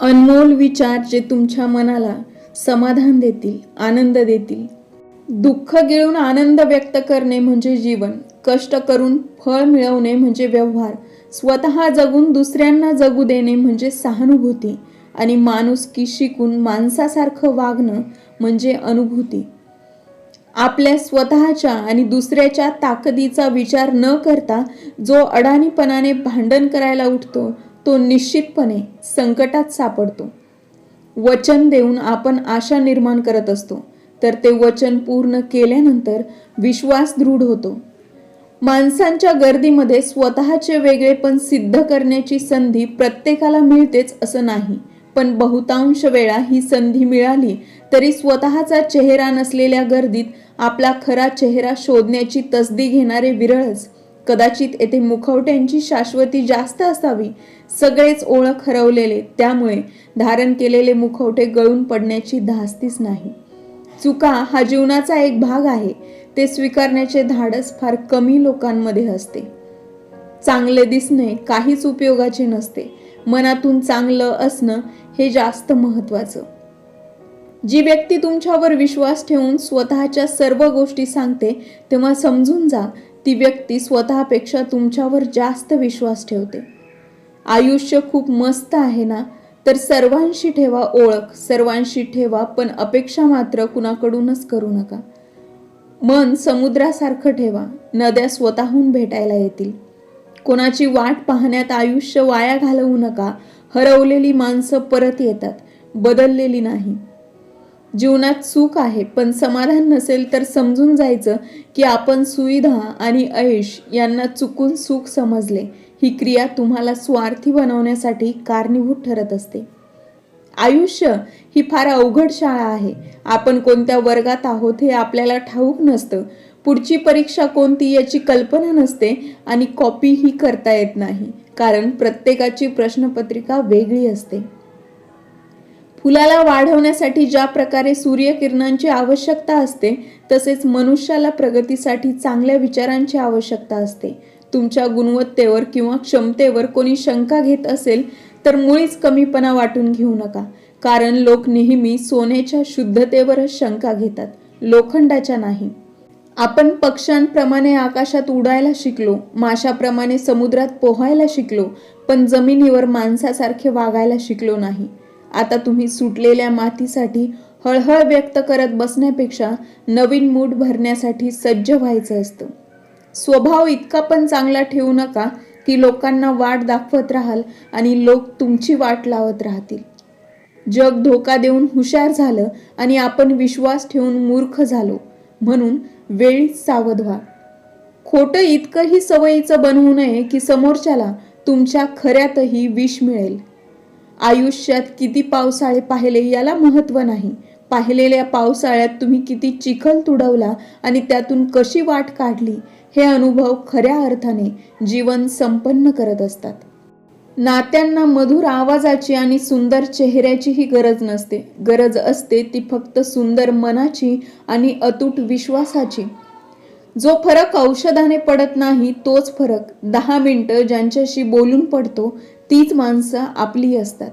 अनमोल विचार जे तुमच्या मनाला समाधान देतील आनंद देतील. दुःख गिळून आनंद व्यक्त करणे म्हणजे जीवन कष्ट करून फळ मिळवणे म्हणजे व्यवहार स्वतः जगून दुसऱ्यांना जगू देणे म्हणजे सहानुभूती आणि माणुसकी शिकून माणसासारखं वागणं म्हणजे अनुभूती. आपल्या स्वतःच्या आणि दुसऱ्याच्या ताकदीचा विचार न करता जो अडाणीपणाने भांडण करायला उठतो तो निश्चितपणे संकटात सापडतो. वचन देऊन आपण आशा निर्माण करत असतो तर ते वचन पूर्ण केल्यानंतर विश्वास दृढ होतो. माणसांच्या गर्दीमध्ये स्वतःचे वेगळेपण सिद्ध करण्याची संधी प्रत्येकाला मिळतेच असं नाही पण बहुतांश वेळा ही संधी मिळाली तरी स्वतःचा चेहरा नसलेल्या गर्दीत आपला खरा चेहरा शोधण्याची तसदी घेणारे विरळच कदाचित येथे मुखवट्यांची शाश्वती जास्त असावी सगळेच ओळख हरवलेले त्यामुळे धारण केलेले मुखवटे गळून पडण्याची धास्तीच नाही. चुका हा जीवनाचा एक भाग आहे ते स्वीकारण्याचे धाडस फार कमी लोकांमध्ये असते. चांगले दिसणे काहीच उपयोगाचे नसते मनातून चांगलं असणं हे जास्त महत्वाचं जी व्यक्ती तुमच्यावर विश्वास ठेवून स्वतःच्या सर्व गोष्टी सांगते तेव्हा समजून जा ती व्यक्ती स्वतःपेक्षा तुमच्यावर जास्त विश्वास ठेवते. आयुष्य खूप मस्त आहे ना? तर सर्वांशी ठेवा ओळख सर्वांशी ठेवा पण अपेक्षा मात्र कुणाकडूनच करू नका. मन समुद्रासारखं ठेवा नद्या स्वतःहून भेटायला येतील. कोणाची वाट पाहण्यात आयुष्य वाया घालवू नका हरवलेली माणसं परत येतात बदललेली नाही. जीवनात सुख आहे पण समाधान नसेल तर समजून जायचं की आपण सुविधा आणि ऐश यांना चुकून सुख समजले. ही क्रिया तुम्हाला स्वार्थी बनवण्यासाठी कारणीभूत ठरत असते. आयुष्य ही फार अवघड शाळा आहे. आपण कोणत्या वर्गात आहोत हे आपल्याला ठाऊक नसतं. पुढची परीक्षा कोणती याची कल्पना नसते आणि कॉपी ही करता येत नाही कारण प्रत्येकाची प्रश्नपत्रिका वेगळी असते. फुलाला वाढवण्यासाठी ज्या प्रकारे सूर्यकिरणांची आवश्यकता असते तसेच मनुष्याला प्रगतीसाठी चांगल्या विचारांची आवश्यकता असते. तुमच्या गुणवत्तेवर किंवा क्षमतेवर कोणी शंका घेत असेल तर मुळीच कमीपणा वाटून घेऊ नका. कारण लोक नेहमी सोन्याच्या शुद्धतेवरच शंका घेतात लोखंडाच्या नाही. आपण पक्ष्यांप्रमाणे आकाशात उडायला शिकलो माशाप्रमाणे समुद्रात पोहायला शिकलो पण जमिनीवर माणसासारखे वागायला शिकलो नाही. आता तुम्ही सुटलेल्या मातीसाठी हळहळ व्यक्त करत बसण्यापेक्षा नवीन मूठ भरण्यासाठी सज्ज व्हायचं असतं. स्वभाव इतका पण चांगला ठेवू नका की लोकांना वाट दाखवत राहाल आणि लोक तुमची वाट लावत राहतील. जग धोका देऊन हुशार झालं आणि आपण विश्वास ठेवून मूर्ख झालो. म्हणून वेळीच सावध व्हा. खोटं इतकंही सवयीचं बनवू नये की समोरच्याला तुमच्या खऱ्यातही विष मिळेल. आयुष्यात किती पावसाळे पाहिले याला महत्त्व नाही. पाहिलेल्या पावसाळ्यात तुम्ही किती चिखल तुडवला आणि त्यातून कशी वाट काढली हे अनुभव खऱ्या अर्थाने जीवन संपन्न करत असतात. नात्यांना मधुर आवाजाची आणि सुंदर चेहऱ्याचीही गरज नसते. गरज असते ती फक्त सुंदर मनाची आणि अतूट विश्वासाची. जो फरक औषधाने पडत नाही तोच फरक दहा मिनटं ज्यांच्याशी बोलून पडतो तीच माणसं आपली असतात.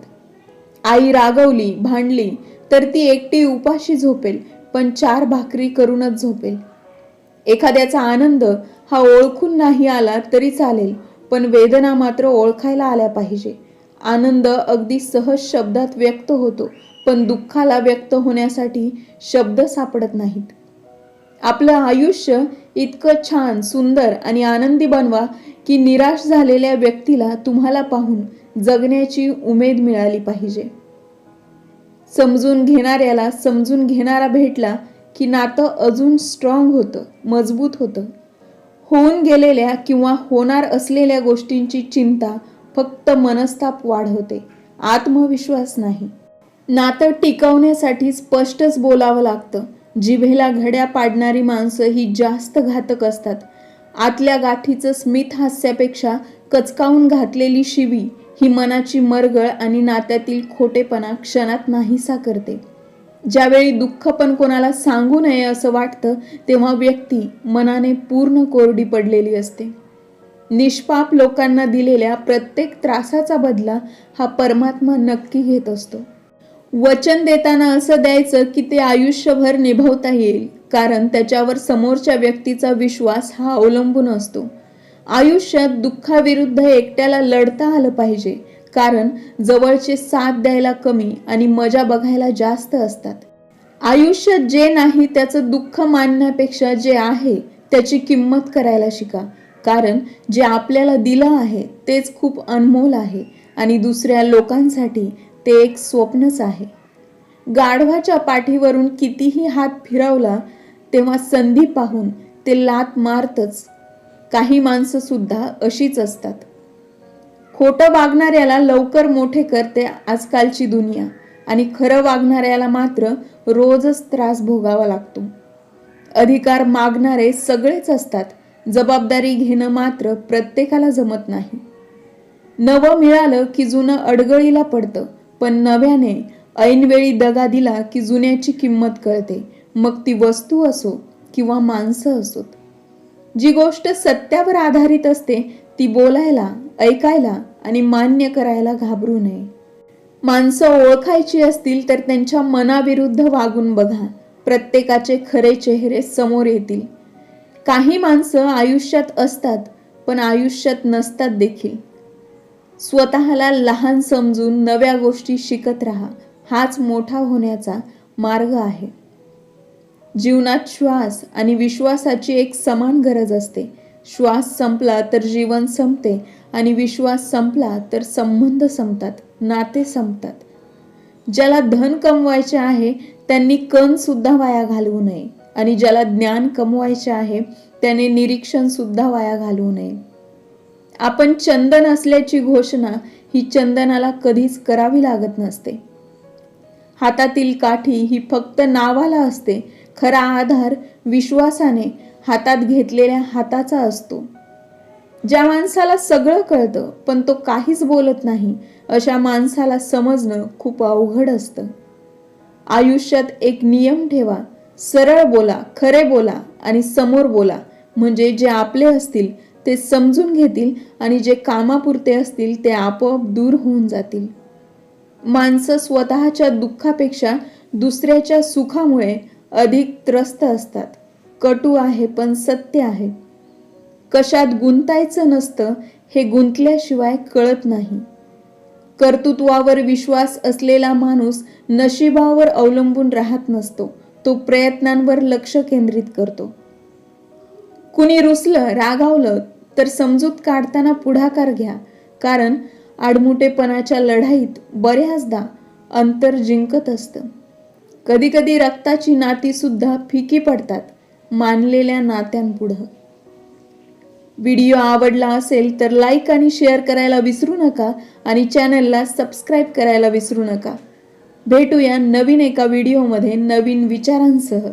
आई रागवली भांडली तर ती एकटी उपाशी झोपेल पण चार भाकरी करूनच झोपेल. एखाद्याचा आनंद हा ओळखून नाही आला तरी चालेल पण वेदना मात्र ओळखायला आल्या पाहिजे. आनंद अगदी सहज शब्दात व्यक्त होतो पण दुःखाला व्यक्त होण्यासाठी शब्द सापडत नाहीत. आपलं आयुष्य इतकं छान सुंदर आणि आनंदी बनवा की निराश झालेल्या व्यक्तीला तुम्हाला पाहून जगण्याची उमेद मिळाली पाहिजे. समजून घेणाऱ्याला समजून घेणारा भेटला की नातं अजून स्ट्रॉंग होतं मजबूत होतं. होऊन गेलेल्या किंवा होणार असलेल्या गोष्टींची चिंता फक्त मनस्ताप वाढवते आत्मविश्वास नाही. नातं टिकवण्यासाठी स्पष्टच बोलावं लागतं जिभेला घड्या पाडणारी माणसं ही जास्त घातक असतात. आतल्या गाठीचं स्मित हास्यापेक्षा कचकावून घातलेली शिवी ही मनाची मरगळ आणि नात्यातील खोटेपणा क्षणात नाहीसा करते. ज्यावेळी दुःख पण कोणाला सांगू नये असं वाटतं तेव्हा व्यक्ती मनाने पूर्ण कोरडी पडलेली असते. निष्पाप लोकांना दिलेल्या प्रत्येक त्रासाचा बदला हा परमात्मा नक्की घेत असतो. वचन देताना असं द्यायचं की ते आयुष्यभर निभवता येईल कारण त्याच्यावर समोरच्या व्यक्तीचा विश्वास हा अवलंबून असतो. आयुष्यात दुःखाविरुद्ध एकट्याला लढता आलं पाहिजे कारण जवळचे साथ द्यायला कमी आणि मजा बघायला जास्त असतात. आयुष्यात जे नाही त्याचं दुःख मानण्यापेक्षा जे आहे त्याची किंमत करायला शिका. कारण जे आपल्याला दिलं आहे तेच खूप अनमोल आहे आणि दुसऱ्या लोकांसाठी ते एक स्वप्नच आहे. गाढवाच्या पाठीवरून कितीही हात फिरवला तेव्हा संधी पाहून ते लात मारतच. काही माणसं सुद्धा अशीच असतात. खोटं वागणाऱ्याला लवकर मोठे करते आजकालची दुनिया. आणि खरं वागणाऱ्याला मात्र रोजच त्रास भोगावा लागतो. अधिकार मागणारे सगळेच असतात. जबाबदारी घेणं मात्र प्रत्येकाला जमत नाही. नवं मिळालं की जुनं अडगळीला पडतं. पण नव्याने ऐनवेळी दगा दिला की जुन्याची किंमत कळते. मग ती वस्तू असो किंवा माणसं असोत. जी गोष्ट सत्यावर आधारित असते ती बोलायला ऐकायला आणि मान्य करायला घाबरू नये. माणसं ओळखायची असतील तर त्यांच्या मनाविरुद्ध वागून बघा. प्रत्येकाचे खरे चेहरे समोर येतील. काही माणसं आयुष्यात असतात पण आयुष्यात नसतात देखील. स्वतःला लहान समजून नव्या गोष्टी शिकत राहा. हाच मोठा होण्याचा मार्ग आहे. जीवनात श्वास आणि विश्वासाची एक समान गरज असते. श्वास संपला तर जीवन संपते आणि विश्वास संपला तर संबंध संपतात नाते संपतात. ज्याला धन कमवायचे आहे त्यांनी कण सुद्धा वाया घालवू नये. आणि ज्याला ज्ञान कमवायचे आहे त्याने निरीक्षण सुद्धा वाया घालवू नये. आपण चंदन असल्याची घोषणा ही चंदनाला कधीच करावी लागत नसते. हातातील काठी ही फक्त नावाला असते. खरा आधार विश्वासाने हातात घेतलेल्या हाताचा असतो. ज्या माणसाला सगळं कळतं पण तो काहीच बोलत नाही अशा माणसाला समजणं खूप अवघड असतं. आयुष्यात एक नियम ठेवा सरळ बोला खरे बोला आणि समोर बोला म्हणजे जे आपले असतील ते समजून घेतील आणि जे कामापुरते असतील ते आपोआप दूर होऊन जातील. माणसं स्वतःच्या दुःखापेक्षा दुसऱ्याच्या सुखामुळे अधिक त्रस्त असतात. कटू आहे पण सत्य आहे. कशात गुंतायचं नसतं हे गुंतल्याशिवाय कळत नाही. कर्तृत्वावर विश्वास असलेला माणूस नशिबावर अवलंबून राहत नसतो तो प्रयत्नांवर लक्ष केंद्रित करतो. कुणी रुसलं रागावलं तर समजूत काढताना पुढाकार घ्या कारण आडमुटेपणाच्या लढाईत बऱ्याचदा अंतर जिंकत असतं. कधीकधी रक्ताची नाती सुद्धा फिकी पडतात मानलेल्या नात्यांपुढं. व्हिडिओ आवडला असेल तर लाईक आणि शेअर करायला विसरू नका आणि चॅनलला सबस्क्राईब करायला विसरू नका. भेटूया नवीन एका व्हिडिओमध्ये नवीन विचारांसह.